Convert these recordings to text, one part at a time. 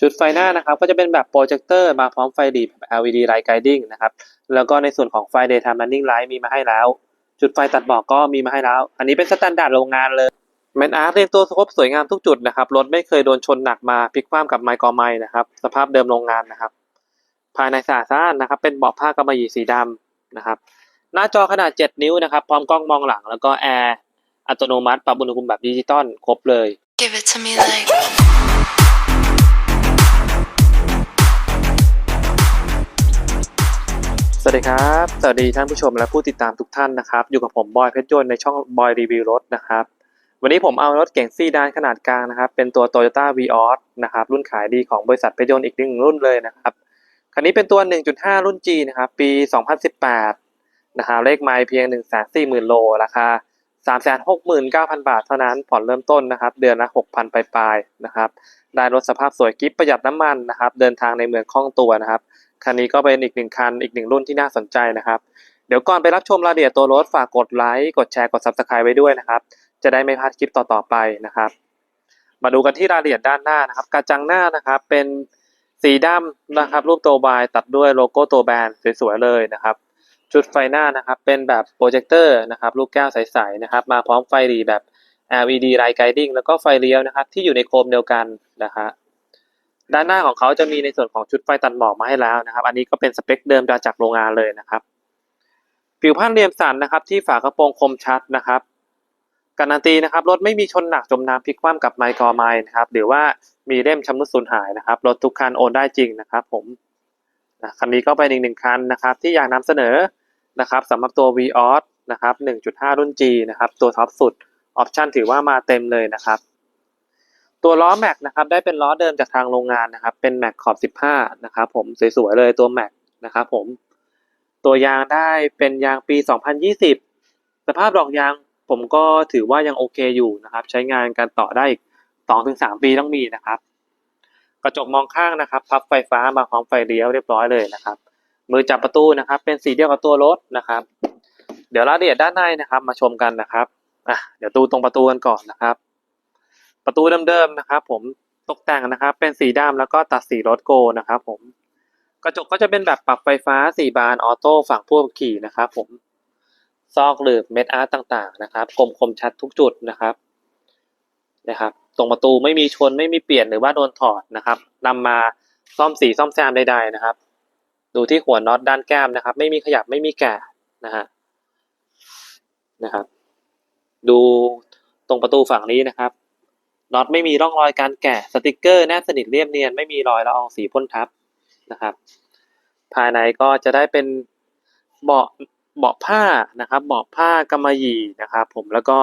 จุดไฟหน้านะครับก็จะเป็นแบบโปรเจคเตอร์มาพร้อมไฟดีแบบ LED light guiding นะครับแล้วก็ในส่วนของไฟ daytime running light มีมาให้แล้ว จุดไฟตัดหมอกก็มีมาให้แล้ว อันนี้เป็นสแตนดาร์ดโรงงานเลยแมนอาร์ตเรียงตัวครบสวยงามทุกจุดนะครับรถไม่เคยโดนชนหนักมาพลิกคว่ำกับไมค์กอไมนะครับสภาพเดิมโรงงานนะครับ ภายในสะอาดสะอานนะครับ เป็นเบาะผ้ากำมะหยี่สีดำนะครับ หน้าจอขนาด 7 นิ้วนะครับ พร้อมกล้องมองหลังแล้วก็แอร์อัตโนมัติปรับอุณหภูมิแบบดิจิตอลครบเลย Give it to me like วัสดีครับ สวัสดีท่านผู้ชมและผู้ติดตามทุกท่านนะครับ อยู่กับผมบอยเพชรยนต์ในช่องบอยรีวิวรถนะครับ วันนี้ผมเอารถเก่งซีดานขนาดกลางนะครับ เป็นตัว Toyota v ีออสนะครับ รุ่นขายดีของบริษัทเพชรยนต์อีกหนึ่งรุ่นเลยนะครับ คันนี้เป็นตัว 1.5 รุ่น G นะครับ ปี 2018 นะครับ เลขไมล์เพียง 140,000 โล ราคา 369,000 บาทเท่านั้น ผ่อนเริ่มต้นนะครับ เดือนละ 6,000 ปลายๆ นะครับ ได้รถสภาพสวยกิ๊บประหยัดน้ำมันนะครับ เดินทางในเมืองคล่องตัวนะครับ คันนี้ก็เป็นอีกหนึ่งคันอีกหนึ่งรุ่นที่น่าสนใจนะครับ เดี๋ยวก่อนไปรับชมรายละเอียดตัวรถฝากกดไลค์กดแชร์กด Subscribe ไว้ด้วยนะครับ จะได้ไม่พลาดคลิปต่อๆไปนะครับ มาดูกันที่รายละเอียดด้านหน้านะครับ กระจังหน้านะครับเป็นสีดำนะครับ รูปตัววายตัดด้วยโลโก้ตัวแบรนด์สวยๆเลยนะครับ ชุดไฟหน้านะครับเป็นแบบโปรเจคเตอร์นะครับรูปแก้วใสๆนะครับ มาพร้อมไฟรีแบบ LED light guiding แล้วก็ไฟเลี้ยวนะครับ ที่อยู่ในโคมเดียวกันนะครับ ด้านหน้าของเขาจะมีในส่วนของชุดไฟตัดหมอกมาให้แล้วนะครับ อันนี้ก็เป็นสเปคเดิมจากโรงงานเลยนะครับ ผิวพันเรียมสันนะครับ ที่ฝากระโปรงคมชัดนะครับ การันตีนะครับรถไม่มีชนหนักจมน้ำพลิกคว่ำกับไมค์กอไมค์นะครับหรือว่ามีเล่มชำรุดสูญหายนะครับรถทุกคันโอนได้จริงนะครับ ผมนะคันนี้ก็เป็นอีกหนึ่งคันนะครับ ที่อยากนำเสนอนะครับสำหรับตัว v ีออนะครับ 1.5 รุ่น G นะครับ ตัวท็อปสุด ออปชันถือว่ามาเต็มเลยนะครับ ตัวล้อแม็กนะครับได้เป็นล้อเดิมจากทางโรงงานนะครับ เป็นแม็กขอบ15นะครับผมสวยๆเลยตัวแม็กนะครับผมตัวยางได้เป็นยางปี 2020 สภาพดอกยางผมก็ถือว่ายังโอเคอยู่นะครับ ใช้งานกันต่อได้อีก2-3 ปีต้องมีนะครับ กระจกมองข้างนะครับ พับไฟฟ้ามาพร้อมไฟเลี้ยวเรียบร้อยเลยนะครับ มือจับประตูนะครับ เป็นสีเดียวกับตัวรถนะครับ เดี๋ยวรายละเอียดด้านในนะครับ มาชมกันนะครับอะเดี๋ยวดูตรงประตูกันก่อนนะครับ ประตูเดิมๆนะครับ ผมตกแต่งนะครับ เป็นสีดำแล้วก็ตัดสีรถโกนะครับ ผมกระจกก็จะเป็นแบบปรับไฟฟ้าสี่บานออโต้ฝั่งผู้ขับขี่นะครับผมซอกหลืบเม็ดอาร์ตต่างๆนะครับคมคมชัดทุกจุดนะครับนะครับ ตรงประตูไม่มีชนไม่มีเปลี่ยนหรือว่าโดนถอดนะครับนำมาซ่อมสีซ่อมแซมใดๆนะครับ ดูที่หัวน็อตด้านแก้มนะครับ ไม่มีขยับไม่มีแก่นะฮะนะครับ ดูตรงประตูฝั่งนี้นะครับ น็อตไม่มีร่องรอยการแกะสติกเกอร์แนบสนิทเรียบเนียน ไม่มีรอยละอองสีพ่นทับนะครับ ภายในก็จะได้เป็นเบาะเบาะผ้านะครับเบาะผ้ากำมะหยี่นะครับ ผมแล้วก็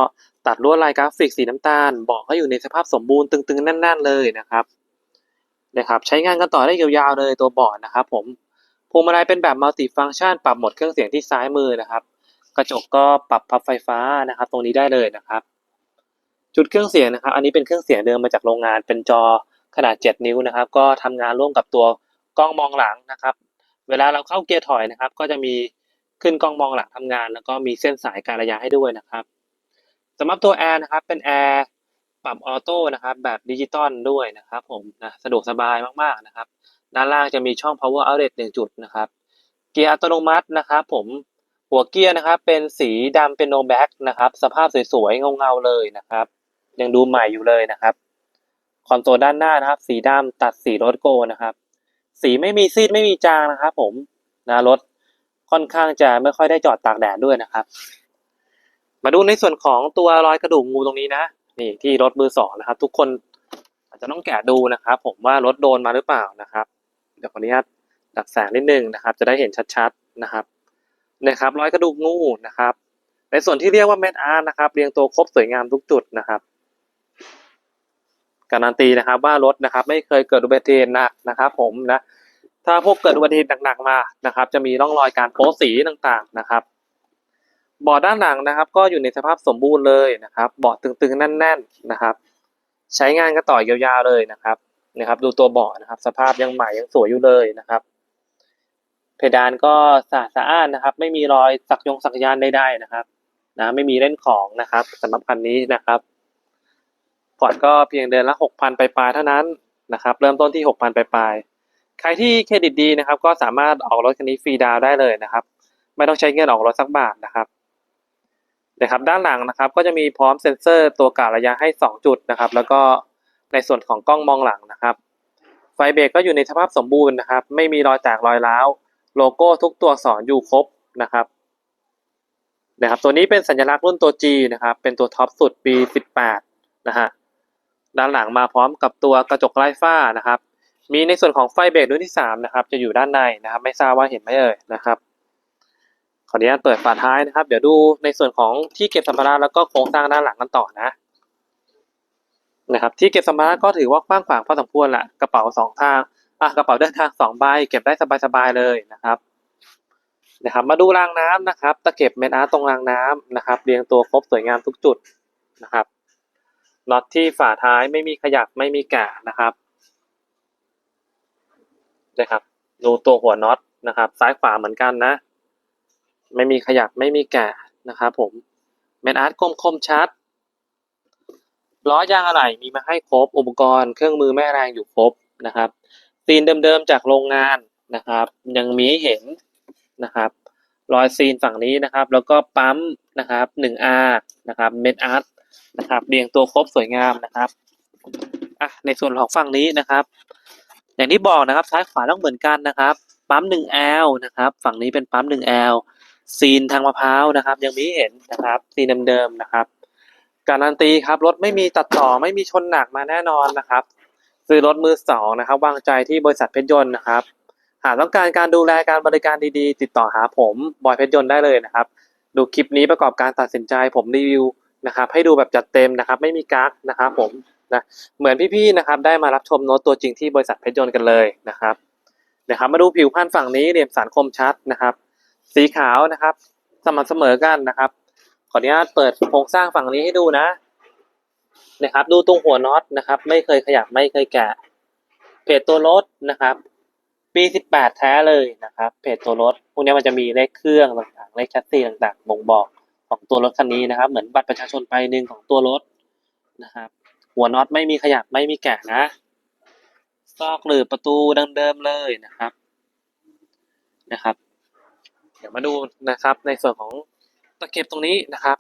ตัดลวดลายกราฟิกสีน้ำตาลเบาะก็อยู่ในสภาพสมบูรณ์ตึงๆแน่น ๆ เลยนะครับนะครับ ใช้งานกันต่อได้ยาวๆเลยตัวเบาะนะครับผมพวงมาลัยเป็นแบบมัลติฟังก์ชันปรับหมดเครื่องเสียงที่ซ้ายมือนะครับ กระจกก็ปรับพับไฟฟ้านะครับ ตรงนี้ได้เลยนะครับ จุดเครื่องเสียงนะครับ อันนี้เป็นเครื่องเสียงเดิมมาจากโรงงาน เป็นจอขนาด 7 นิ้วนะครับ ก็ทำงานร่วมกับตัวกล้องมองหลังนะครับ เวลาเราเข้าเกียร์ถอยนะครับ ก็จะมีขึ้นกล้องมองหลังทำงาน แล้วก็มีเส้นสายการระยะให้ด้วยนะครับสำหรับตัวแอร์นะครับ เป็นแอร์ปรับออโต้นะครับแบบดิจิตอลด้วยนะครับ ผมนะสะดวกสบายมากๆนะครับ ด้านล่างจะมีช่อง power outlet 1จุดนะครับ เกียร์อัตโนมัตินะครับผมหัวเกียร์นะครับเป็นสีดำเป็นโนแบ็กนะครับ สภาพสวยๆเงาๆเลยนะครับ ยังดูใหม่อยู่เลยนะครับคอนโซลด้านหน้านะครับ สีดำตัดสีรถโกนะครับ สีไม่มีซีดไม่มีจางนะครับผมนะรถค่อนข้างจะไม่ค่อยได้จอดตากแดดด้วยนะครับ มาดูในส่วนของตัวรอยกระดูกงูตรงนี้นะนี่ที่รถมือสองนะครับ ทุกคนอาจจะต้องแกะดูนะครับ ผมว่ารถโดนมาหรือเปล่านะครับเดี๋ยวขออนุญาตดับแสงนิดนึงนะครับ จะได้เห็นชัดๆนะครับนะครับรอยกระดูกงูนะครับ ในส่วนที่เรียกว่าเม็ดอาร์นะครับ เรียงตัวครบสวยงามทุกจุดนะครับ การันตีนะครับว่ารถนะครับไม่เคยเกิดอุบัติเหตุหนักนะครับ ผมนะถ้าพบเกิดอุบัติเหตุหนักๆมานะครับ จะมีร่องรอยการโป๊สีต่างๆนะครับเบาะด้านหลังนะครับ ก็อยู่ในสภาพสมบูรณ์เลยนะครับเบาะตึงๆแน่น ๆนะครับ ใช้งานกันต่อยาวๆเลยนะครับนะครับ ดูตัวเบาะนะครับ สภาพยังใหม่ยังสวยอยู่เลยนะครับ เพดานก็สะอาดสะอ้านนะครับ ไม่มีรอยสักยงสักยานใดๆนะครับ นะไม่มีเล่นของนะครับสำหรับคันนี้นะครับ ผ่อนก็เพียงเดือนละหกพันปปลายเท่านั้นนะครับ เริ่มต้นที่หกพันปลายใครที่เครดิตดีนะครับ ก็สามารถออกรถคันนี้ฟรีดาวได้เลยนะครับ ไม่ต้องใช้เงินออกรถสักบาทนะครับนะครับ ด้านหลังนะครับก็จะมีพร้อมเซ็นเซอร์ตัวกะระยะให้ 2 จุดนะครับ แล้วก็ในส่วนของกล้องมองหลังนะครับ ไฟเบรกก็อยู่ในสภาพสมบูรณ์นะครับ ไม่มีรอยแตกรอยร้าวโลโก้ทุกตัวอักษรอยู่ครบนะครับนะครับ ตัวนี้เป็นสัญลักษณ์รุ่นตัว G นะครับ เป็นตัวท็อปสุดปี 18 นะฮะ ด้านหลังมาพร้อมกับตัวกระจกไร้ฝ้านะครับ มีในส่วนของไฟเบรกรุ่นที่3นะครับจะอยู่ด้านในนะครับ ไม่ทราบว่าเห็นไหมเอ่ยนะครับขออนุญาตเปิดฝาท้ายนะครับ เดี๋ยวดูในส่วนของที่เก็บสัมภาระแล้วก็โครงสร้างด้านหลังกันต่อนะนะครับ ที่เก็บสัมภาระก็ถือว่ากว้างขวางพอสมควรแหละกระเป๋าสองทางอะกระเป๋าเดินทางสองใบเก็บได้สบายๆเลยนะครับนะครับ มาดูรางน้ำนะครับ ตะเก็บเมนอาร์ตตรงรางน้ำนะครับ เรียงตัวครบสวยงามทุกจุดนะครับ น็อตที่ฝาท้ายไม่มีขยับไม่มีแกะนะครับนะครับดูตัวหัวน็อตนะครับ ซ้ายขวาเหมือนกันนะ ไม่มีขยับไม่มีแกะนะครับผมเมนอาร์ตคมคมชัดล้อยางอะไหล่มีมาให้ครบอุปกรณ์เครื่องมือแม่แรงอยู่ครบนะครับซีนเดิมๆจากโรงงานนะครับ ยังมีเห็นนะครับ รอยซีนฝั่งนี้นะครับ แล้วก็ปั๊มนะครับ 1R นะครับเมดอาร์ต นะครับ เรียงตัวครบสวยงามนะครับอะในส่วนของฝั่งนี้นะครับ อย่างที่บอกนะครับซ้ายขวาต้องเหมือนกันนะครับ ปั๊ม 1L นะครับ ฝั่งนี้เป็นปั๊ม 1L ซีนทางมะพร้าวนะครับ ยังมีเห็นนะครับ ซีนเดิมๆนะครับการันตีครับรถไม่มีตัดต่อไม่มีชนหนักมาแน่นอนนะครับซื้อรถมือสองนะครับ วางใจที่บริษัทเพชรยนต์นะครับ หากต้องการการดูแลการบริการดีๆ ติดต่อหาผมบอยเพชรยนต์ได้เลยนะครับ ดูคลิปนี้ประกอบการตัดสินใจผมรีวิว นะครับให้ดูแบบจัดเต็มนะครับไม่มีกั๊กนะครับผมนะเหมือนพี่ๆนะครับได้มารับชมโน้ตตัวจริงที่บริษัทเพชรยนต์กันเลยนะครับนะครับมาดูผิวพันธุ์ฝั่งนี้เหลี่ยมสันคมชัดนะครับ สีขาวนะครับสม่ำเสมอกันนะครับ ขออนุญาตเปิดโครงสร้างฝั่งนี้ให้ดูนะนะครับดูตรงหัวน็อตนะครับ ไม่เคยขยับไม่เคยแกะ เพจตัวรถนะครับ ปี18แท้เลยนะครับ เพจตัวรถพวกนี้มันจะมีเลขเครื่องต่างๆเลขแชสซีต่างๆบ่งบอก ของตัวรถคันนี้นะครับ เหมือนบัตรประชาชนใบหนึ่งของตัวรถนะครับ หัวน็อตไม่มีขยับไม่มีแกะนะ ซอกหรือประตูดังเดิมเลยนะครับนะครับ เดี๋ยวมาดูนะครับ ในส่วนของตะเข็บตรงนี้นะครับ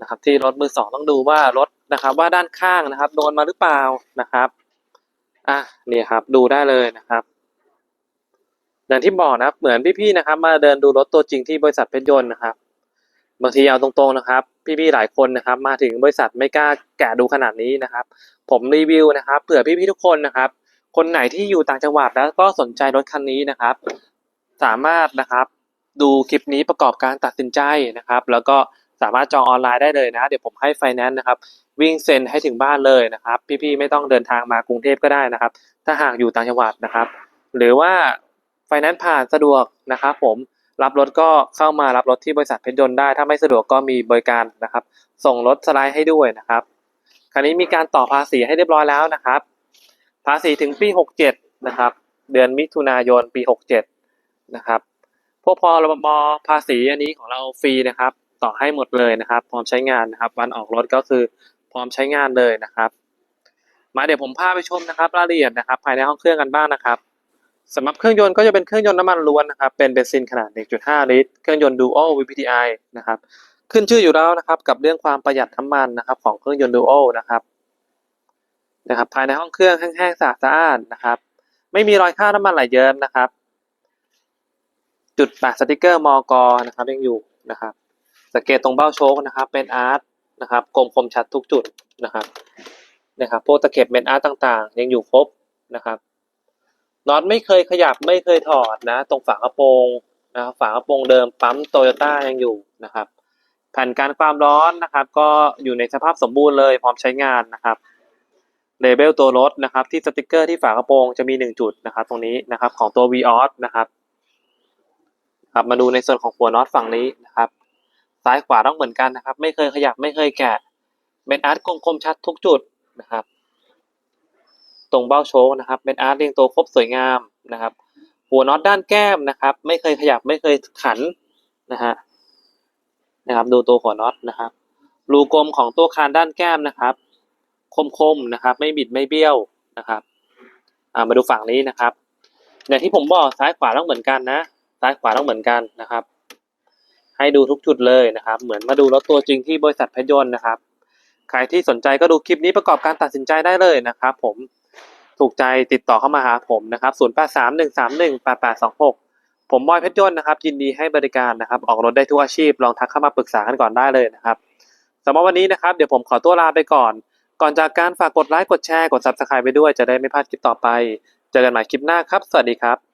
นะครับ ที่รถมือสองต้องดูว่ารถนะครับ ว่าด้านข้างนะครับ โดนมาหรือเปล่านะครับอะนี่ครับดูได้เลยนะครับอย่างที่บอกนะครับ เหมือนพี่ๆนะครับ มาเดินดูรถตัวจริงที่บริษัทเพชรยนต์นะครับ บางทีเอาตรงๆนะครับ พี่ๆหลายคนนะครับ มาถึงบริษัทไม่กล้าแกะดูขนาดนี้นะครับ ผมรีวิวนะครับเผื่อพี่ๆทุกคนนะครับ คนไหนที่อยู่ต่างจังหวัดแล้วก็สนใจรถคันนี้นะครับ สามารถนะครับ ดูคลิปนี้ประกอบการตัดสินใจนะครับ แล้วก็สามารถจองออนไลน์ได้เลยนะ เดี๋ยวผมให้ไฟแนนซ์นะครับ วิ่งเซ็นให้ถึงบ้านเลยนะครับ พี่ๆไม่ต้องเดินทางมากรุงเทพก็ได้นะครับ ถ้าหากอยู่ต่างจังหวัดนะครับ หรือว่าไฟแนนซ์ผ่านสะดวกนะครับ ผม รับรถก็เข้ามารับรถที่บริษัทเพชรยนต์ได้ ถ้าไม่สะดวกก็มีบริการนะครับ ส่งรถสไลด์ให้ด้วยนะครับ คราวนี้มีการต่อภาษีให้เรียบร้อยแล้วนะครับ ภาษีถึงปี 67 นะครับ เดือนมิถุนายนปี 67 นะครับพวกพอรบภาษีอันนี้ของเราฟรีนะครับ ต่อให้หมดเลยนะครับ พร้อมใช้งานนะครับ วันออกรถก็คือพร้อมใช้งานเลยนะครับ มาเดี๋ยวผมพาไปชมนะครับรายละเอียดนะครับ ภายในห้องเครื่องกันบ้างนะครับ สำหรับเครื่องยนต์ก็จะเป็นเครื่องยนต์น้ำมันล้วนนะครับ เป็นเบนซินขนาด 1.5 ลิตร เครื่องยนต์ Dual VPTI นะครับ ขึ้นชื่ออยู่แล้วนะครับกับเรื่องความประหยัดน้ำมันนะครับของเครื่องยนต์ Dual นะครับนะครับ ภายในห้องเครื่องแห้งๆสะอาดสะอาดนะครับ ไม่มีรอยคราบน้ำมันไหลเยิ้มนะครับ จุดแปะสติกเกอร์มอกนะครับยังอยู่นะครับ สังเกตตรงเบ้าโชคนะครับ เป็นอาร์ตนะครับกลมคมชัดทุกจุดนะครับนะครับพวกตะเข็บเมนอาร์ตต่างๆ ยังอยู่ครบนะครับ น็อตไม่เคยขยับไม่เคยถอดนะ ตรงฝากระโปรงนะครับฝากระโปรงเดิมปั๊มโตโยต้ายังอยู่นะครับแผ่นการความร้อนนะครับ ก็อยู่ในสภาพสมบูรณ์เลยพร้อมใช้งานนะครับเลเบลตัวรถนะครับ ที่สติกเกอร์ที่ฝากระโปรงจะมีหนึ่งจุดนะครับ ตรงนี้นะครับของตัว v ีออสนะครับครับมาดูในส่วนของหัวน็อตฝั่งนี้นะครับ ซ้ายขวาต้องเหมือนกันนะครับ ไม่เคยขยับไม่เคยแกะเป็นอาร์ตคมชัดทุกจุดนะครับ ตรงเบ้าโชคนะครับเป็นอาร์ตเรียงตัวครบสวยงามนะครับ หัวน็อตด้านแก้มนะครับ ไม่เคยขยับไม่เคยขันนะฮะนะครับ ดูตัวหัวน็อตนะครับรูกลมของตัวคานด้านแก้มนะครับ คมๆนะครับ ไม่บิดไม่เบี้ยวนะครับอ่ามาดูฝั่งนี้นะครับอย่างที่ผมบอกซ้ายขวาต้องเหมือนกันนะ ซ้ายขวาต้องเหมือนกันนะครับ ให้ดูทุกจุดเลยนะครับ เหมือนมาดูรถตัวจริงที่บริษัทพยนต์นะครับ ใครที่สนใจก็ดูคลิปนี้ประกอบการตัดสินใจได้เลยนะครับ ผม ถูกใจติดต่อเข้ามาหาผมนะครับ0 8 3 1 3 1 8 8 2 6 ผมบอยเพชรยนต์นะครับ ยินดีให้บริการนะครับ ออกรถได้ทุกอาชีพ ลองทักเข้ามาปรึกษากันก่อนได้เลยนะครับสำหรับวันนี้นะครับ เดี๋ยวผมขอตัวลาไปก่อน ก่อนจากการฝากกดไลค์กดแชร์กด subscribe ไปด้วยจะได้ไม่พลาดคลิปต่อไป เจอกันใหม่คลิปหน้าครับ สวัสดีครับ